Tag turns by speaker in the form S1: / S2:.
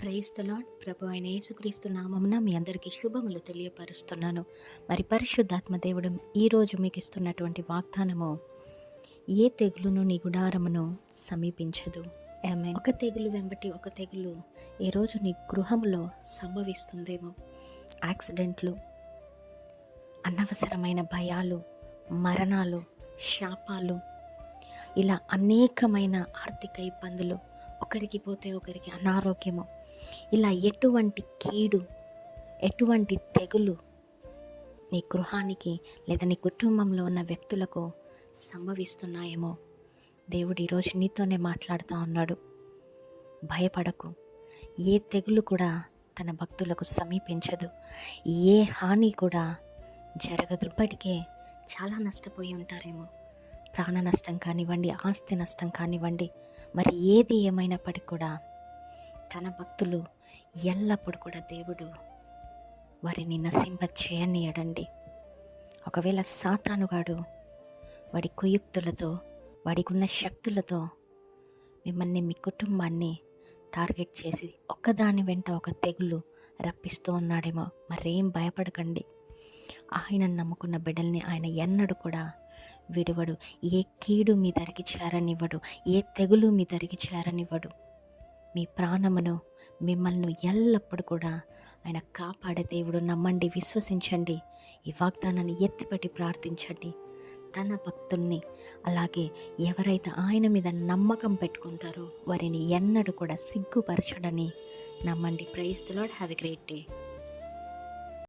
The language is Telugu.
S1: ప్రైజ్ ప్రభు అయిన యేసుక్రీస్తు నామమున మీ అందరికీ శుభములు తెలియపరుస్తున్నాను. మరి పరిశుద్ధాత్మ దేవుడు ఈరోజు మీకు ఇస్తున్నటువంటి వాగ్దానము ఏ తెగులును నీ గుడారమును సమీపించదు. ఆమె ఒక తెగులు వెంబటి ఒక తెగులు ఈరోజు నీ గృహంలో సంభవిస్తుందేమో. యాక్సిడెంట్లు అనవసరమైన భయాలు మరణాలు శాపాలు ఇలా అనేకమైన ఆర్థిక ఇబ్బందులు ఒకరికి పోతే ఒకరికి అనారోగ్యము ఇలా ఎటువంటి కీడు ఎటువంటి తెగులు నీ గృహానికి లేదా నీ కుటుంబంలో ఉన్న వ్యక్తులకు సంభవిస్తున్నాయేమో? దేవుడు ఈరోజు నీతోనే మాట్లాడుతూ ఉన్నాడు. భయపడకు. ఏ తెగులు కూడా తన భక్తులకు సమీపించదు. ఏ హాని కూడా జరగదు. ఇప్పటికే చాలా నష్టపోయి ఉంటారేమో. ప్రాణ నష్టం కానివ్వండి ఆస్తి నష్టం కానివ్వండి మరి ఏది ఏమైనప్పటికీ కూడా తన భక్తులు ఎల్లప్పుడూ కూడా దేవుడు వారిని నశింప చేయనీయడండి ఒకవేళ సాతానుగాడు వాడి కుయుక్తులతో వాడికి ఉన్న శక్తులతో మిమ్మల్ని మీ కుటుంబాన్ని టార్గెట్ చేసి ఒక్కదాని వెంట ఒక తెగులు రప్పిస్తూ ఉన్నాడేమో మరేం భయపడకండి. ఆయన నమ్ముకున్న బిడ్డల్ని ఆయన ఎన్నడు కూడా విడువడు. ఏ కీడు మీ దరికి చేరనివ్వడు. ఏ తెగులు మీ దరికి చేరనివ్వడు. మీ ప్రాణమును మిమ్మల్ని ఎల్లప్పుడూ కూడా ఆయన కాపాడే దేవుడు నమ్మండి విశ్వసించండి. ఈ వాగ్దానాన్ని ఎత్తిపట్టి ప్రార్థించండి. తన భక్తుల్ని అలాగే ఎవరైతే ఆయన మీద నమ్మకం పెట్టుకుంటారో వారిని ఎన్నడూ కూడా సిగ్గుపరచడని నమ్మండి. Praise lord have a great day